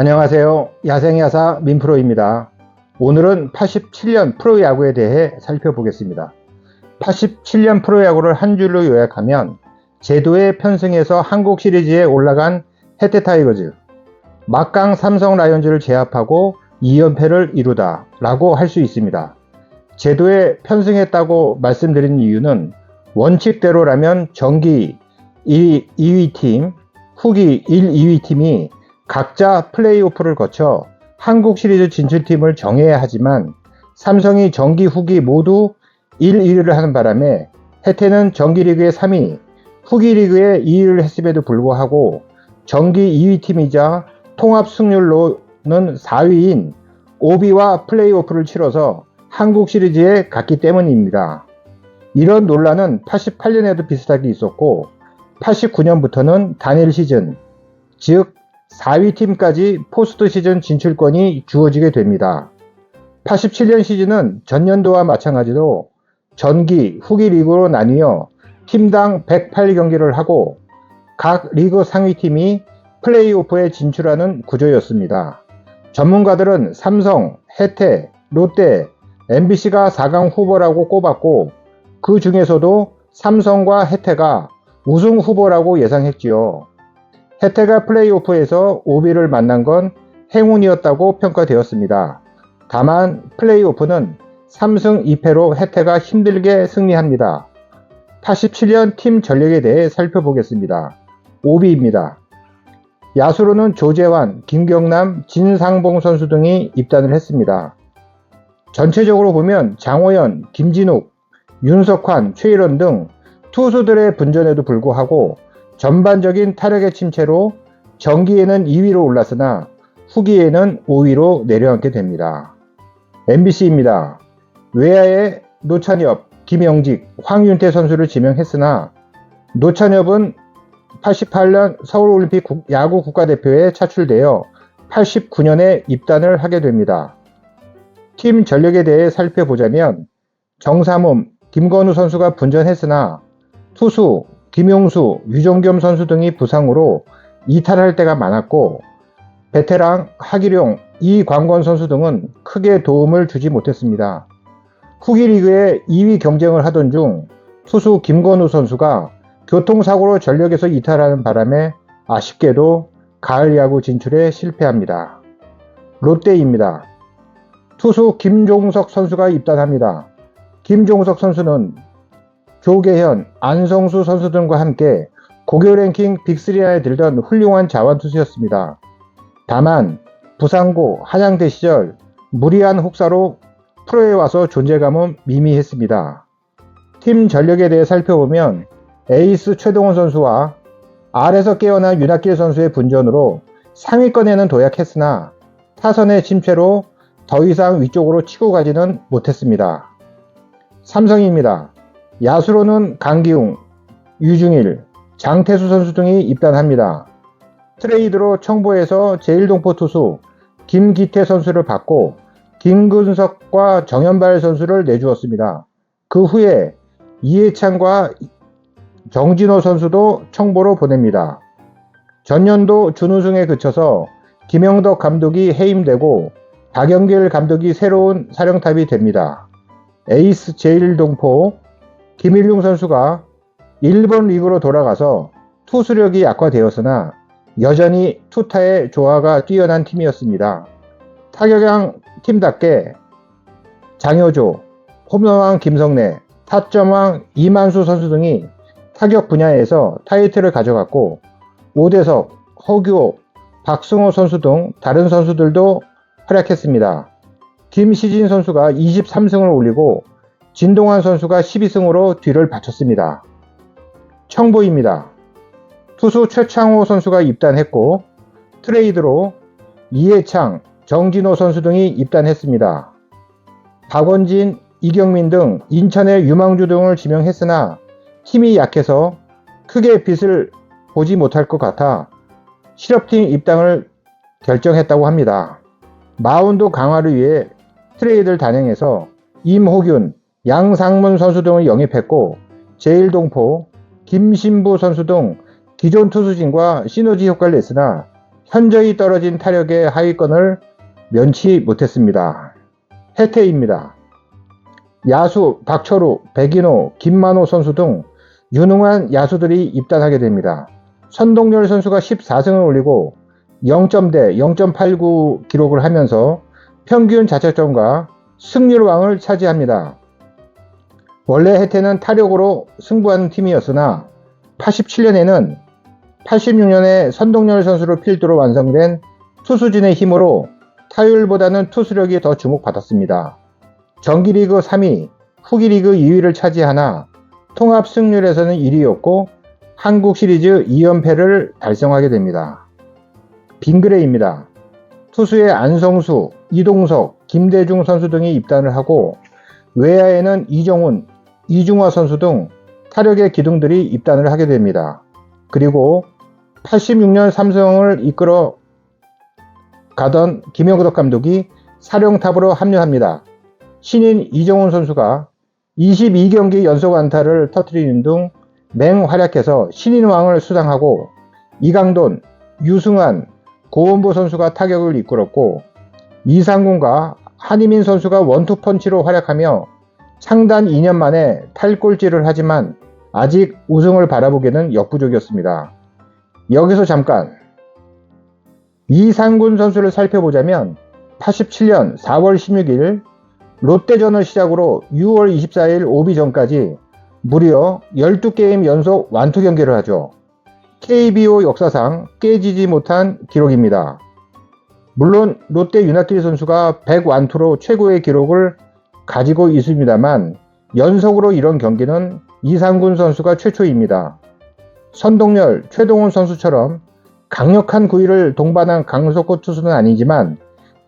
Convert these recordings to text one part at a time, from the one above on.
안녕하세요. 야생야사 민프로입니다. 오늘은 87년 프로야구에 대해 살펴보겠습니다. 87년 프로야구를 한 줄로 요약하면 제도에 편승해서 한국 시리즈에 올라간 해태 타이거즈, 막강 삼성 라이온즈를 제압하고 2연패를 이루다 라고 할 수 있습니다. 제도에 편승했다고 말씀드린 이유는 원칙대로라면 정기 2, 2위 팀, 후기 1, 2위 팀이 각자 플레이오프를 거쳐 한국 시리즈 진출팀을 정해야 하지만 삼성이 정기 후기 모두 1, 2위를 하는 바람에 해태는 정기 리그의 3위, 후기 리그의 2위를 했음에도 불구하고 정기 2위 팀이자 통합 승률로는 4위인 오비와 플레이오프를 치러서 한국 시리즈에 갔기 때문입니다. 이런 논란은 88년에도 비슷하게 있었고 89년부터는 단일 시즌, 즉 4위 팀까지 포스트 시즌 진출권이 주어지게 됩니다. 87년 시즌은 전년도와 마찬가지로 전기, 후기 리그로 나뉘어 팀당 108경기를 하고 각 리그 상위팀이 플레이오프에 진출하는 구조였습니다. 전문가들은 삼성, 해태, 롯데, MBC가 4강 후보라고 꼽았고 그 중에서도 삼성과 해태가 우승 후보라고 예상했지요. 해태가 플레이오프에서 오비를 만난 건 행운이었다고 평가되었습니다. 다만 플레이오프는 3승 2패로 해태가 힘들게 승리합니다. 87년 팀 전력에 대해 살펴보겠습니다. 오비입니다. 야수로는 조재환, 김경남, 진상봉 선수 등이 입단을 했습니다. 전체적으로 보면 장호연, 김진욱, 윤석환, 최일원 등 투수들의 분전에도 불구하고 전반적인 타력의 침체로 정기에는 2위로 올랐으나 후기에는 5위로 내려앉게 됩니다. MBC입니다. 외야에 노찬엽, 김영직, 황윤태 선수를 지명했으나 노찬엽은 88년 서울올림픽 야구 국가대표에 차출되어 89년에 입단을 하게 됩니다. 팀 전력에 대해 살펴보자면 정삼훈, 김건우 선수가 분전했으나 투수, 김용수, 유종겸 선수 등이 부상으로 이탈할 때가 많았고 베테랑 하기룡, 이광권 선수 등은 크게 도움을 주지 못했습니다. 후기 리그에 2위 경쟁을 하던 중 투수 김건우 선수가 교통사고로 전력에서 이탈하는 바람에 아쉽게도 가을 야구 진출에 실패합니다. 롯데입니다. 투수 김종석 선수가 입단합니다. 김종석 선수는 조계현, 안성수 선수 등과 함께 고교 랭킹 빅3 안에 들던 훌륭한 자완투수였습니다. 다만 부상고 한양대 시절 무리한 혹사로 프로에 와서 존재감은 미미했습니다. 팀 전력에 대해 살펴보면 에이스 최동원 선수와 R에서 깨어난 윤학길 선수의 분전으로 상위권에는 도약했으나 타선의 침체로 더 이상 위쪽으로 치고 가지는 못했습니다. 삼성입니다. 야수로는 강기웅, 유중일, 장태수 선수 등이 입단합니다. 트레이드로 청보에서 제일동포 투수 김기태 선수를 받고 김근석과 정현발 선수를 내주었습니다. 그 후에 이해찬과 정진호 선수도 청보로 보냅니다. 전년도 준우승에 그쳐서 김영덕 감독이 해임되고 박영길 감독이 새로운 사령탑이 됩니다. 에이스 제일동포 김일용 선수가 일본 리그로 돌아가서 투수력이 약화되었으나 여전히 투타의 조화가 뛰어난 팀이었습니다. 타격왕 팀답게 장효조, 홈런왕 김성래, 타점왕 이만수 선수 등이 타격 분야에서 타이틀을 가져갔고 오대석, 허규호, 박승호 선수 등 다른 선수들도 활약했습니다. 김시진 선수가 23승을 올리고 진동환 선수가 12승으로 뒤를 바쳤습니다. 청보입니다. 투수 최창호 선수가 입단했고 트레이드로 이해창, 정진호 선수 등이 입단했습니다. 박원진, 이경민 등 인천의 유망주 등을 지명했으나 힘이 약해서 크게 빛을 보지 못할 것 같아 실업팀 입당을 결정했다고 합니다. 마운드 강화를 위해 트레이드를 단행해서 임호균, 양상문 선수 등을 영입했고 제일동포, 김신부 선수 등 기존 투수진과 시너지 효과를 냈으나 현저히 떨어진 타력의 하위권을 면치 못했습니다. 해태입니다. 야수 박철우, 백인호, 김만호 선수 등 유능한 야수들이 입단하게 됩니다. 선동열 선수가 14승을 올리고 0점대 0.89 기록을 하면서 평균 자책점과 승률 왕을 차지합니다. 원래 해태는 타력으로 승부하는 팀이었으나 87년에는 86년에 선동열 선수를 필두로 완성된 투수진의 힘으로 타율보다는 투수력이 더 주목받았습니다. 정기리그 3위, 후기리그 2위를 차지하나 통합 승률에서는 1위였고 한국 시리즈 2연패를 달성하게 됩니다. 빙그레입니다. 투수의 안성수, 이동석, 김대중 선수 등이 입단을 하고 외야에는 이정훈, 이중화 선수 등 타력의 기둥들이 입단을 하게 됩니다. 그리고 86년 삼성을 이끌어 가던 김영덕 감독이 사령탑으로 합류합니다. 신인 이정훈 선수가 22경기 연속 안타를 터뜨리는 등 맹활약해서 신인왕을 수상하고 이강돈, 유승환, 고원보 선수가 타격을 이끌었고 이상군과 한희민 선수가 원투펀치로 활약하며 창단 2년 만에 탈꼴찌를 하지만 아직 우승을 바라보기에는 역부족이었습니다. 여기서 잠깐 이상군 선수를 살펴보자면 87년 4월 16일 롯데전을 시작으로 6월 24일 오비전까지 무려 12게임 연속 완투 경기를 하죠. KBO 역사상 깨지지 못한 기록입니다. 물론 롯데 윤학길 선수가 100완투로 최고의 기록을 가지고 있습니다만 연속으로 이런 경기는 이상군 선수가 최초입니다. 선동열, 최동훈 선수처럼 강력한 구위를 동반한 강속구 투수는 아니지만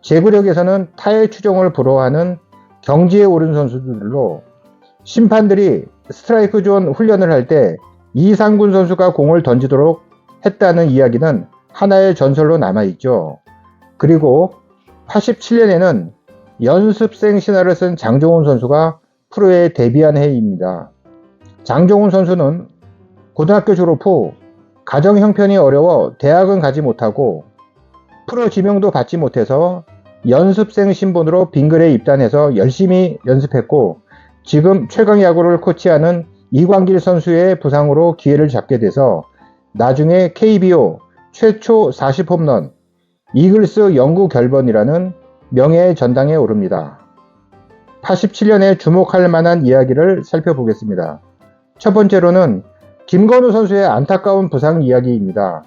제구력에서는 타의 추종을 불허하는 경지에 오른 선수들로 심판들이 스트라이크 존 훈련을 할 때 이상군 선수가 공을 던지도록 했다는 이야기는 하나의 전설로 남아있죠. 그리고 87년에는 연습생 신화를 쓴 장종훈 선수가 프로에 데뷔한 해입니다. 장종훈 선수는 고등학교 졸업 후 가정 형편이 어려워 대학은 가지 못하고 프로 지명도 받지 못해서 연습생 신분으로 빙글에 입단해서 열심히 연습했고 지금 최강 야구를 코치하는 이광길 선수의 부상으로 기회를 잡게 돼서 나중에 KBO 최초 40홈런 이글스 영구 결번이라는 명예의 전당에 오릅니다. 87년에 주목할 만한 이야기를 살펴보겠습니다. 첫 번째로는 김건우 선수의 안타까운 부상 이야기입니다.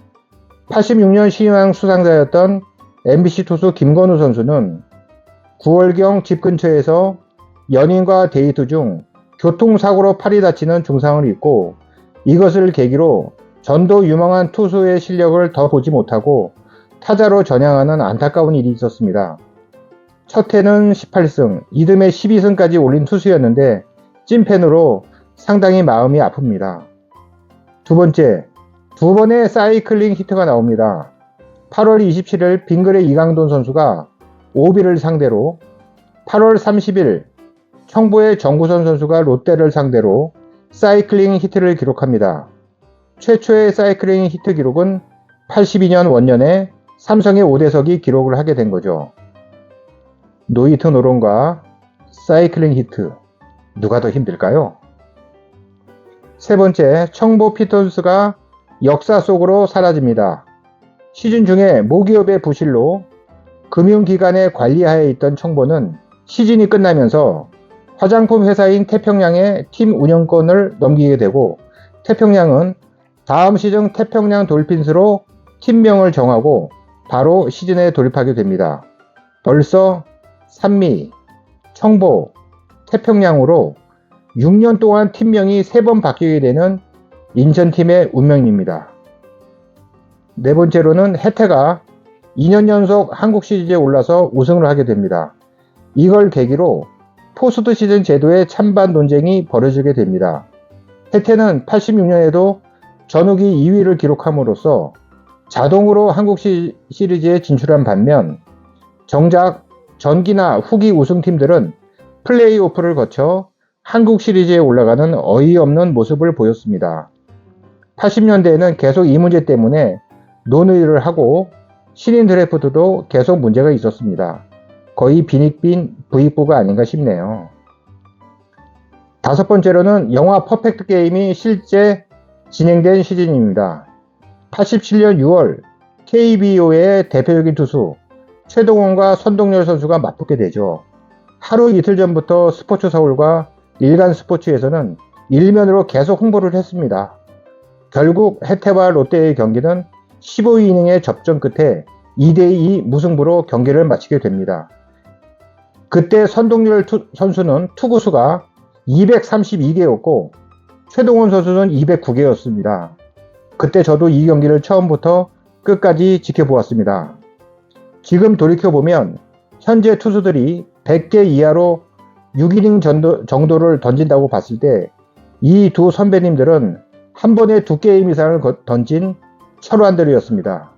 86년 신인왕 수상자였던 MBC 투수 김건우 선수는 9월경 집 근처에서 연인과 데이트 중 교통사고로 팔이 다치는 증상을 입고 이것을 계기로 전도 유망한 투수의 실력을 더 보지 못하고 타자로 전향하는 안타까운 일이 있었습니다. 첫 해는 18승, 이듬해 12승까지 올린 투수였는데 찐팬으로 상당히 마음이 아픕니다. 두 번째, 두 번의 사이클링 히트가 나옵니다. 8월 27일 빙글의 이강돈 선수가 오비를 상대로 8월 30일 청보의 정구선 선수가 롯데를 상대로 사이클링 히트를 기록합니다. 최초의 사이클링 히트 기록은 82년 원년에 삼성의 오대석이 기록을 하게 된 거죠. 노이트 노론과 사이클링 히트 누가 더 힘들까요? 세 번째, 청보 피톤스가 역사 속으로 사라집니다. 시즌 중에 모기업의 부실로 금융기관의 관리하에 있던 청보는 시즌이 끝나면서 화장품 회사인 태평양에 팀 운영권을 넘기게 되고 태평양은 다음 시즌 태평양 돌핀스로 팀명을 정하고 바로 시즌에 돌입하게 됩니다. 벌써 산미, 청보, 태평양으로 6년 동안 팀명이 3번 바뀌게 되는 인천팀의 운명입니다. 네 번째로는 혜태가 2년 연속 한국 시리즈에 올라서 우승을 하게 됩니다. 이걸 계기로 포스트 시즌 제도의 찬반 논쟁이 벌어지게 됩니다. 혜태는 86년에도 전후기 2위를 기록함으로써 자동으로 한국 시, 시리즈에 진출한 반면 정작 전기나 후기 우승팀들은 플레이오프를 거쳐 한국 시리즈에 올라가는 어이없는 모습을 보였습니다. 80년대에는 계속 이 문제 때문에 논의를 하고 신인 드래프트도 계속 문제가 있었습니다. 거의 빈익빈 부익부가 아닌가 싶네요. 다섯 번째로는 영화 퍼펙트 게임이 실제 진행된 시즌입니다. 87년 6월 KBO의 대표적인 투수 최동원과 선동열 선수가 맞붙게 되죠. 하루 이틀 전부터 스포츠 서울과 일간 스포츠에서는 일면으로 계속 홍보를 했습니다. 결국 해태와 롯데의 경기는 15이닝의 접전 끝에 2대2 무승부로 경기를 마치게 됩니다. 그때 선동열 투- 선수는 투구수가 232개였고 최동원 선수는 209개였습니다. 그때 저도 이 경기를 처음부터 끝까지 지켜보았습니다. 지금 돌이켜보면 현재 투수들이 100개 이하로 6이닝 정도, 정도를 던진다고 봤을 때 이 두 선배님들은 한 번에 두 게임 이상을 거- 던진 철환들이었습니다.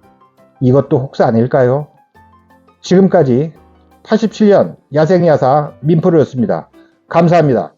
이것도 혹시 아닐까요? 지금까지 87년 야생야사 민프로였습니다. 감사합니다.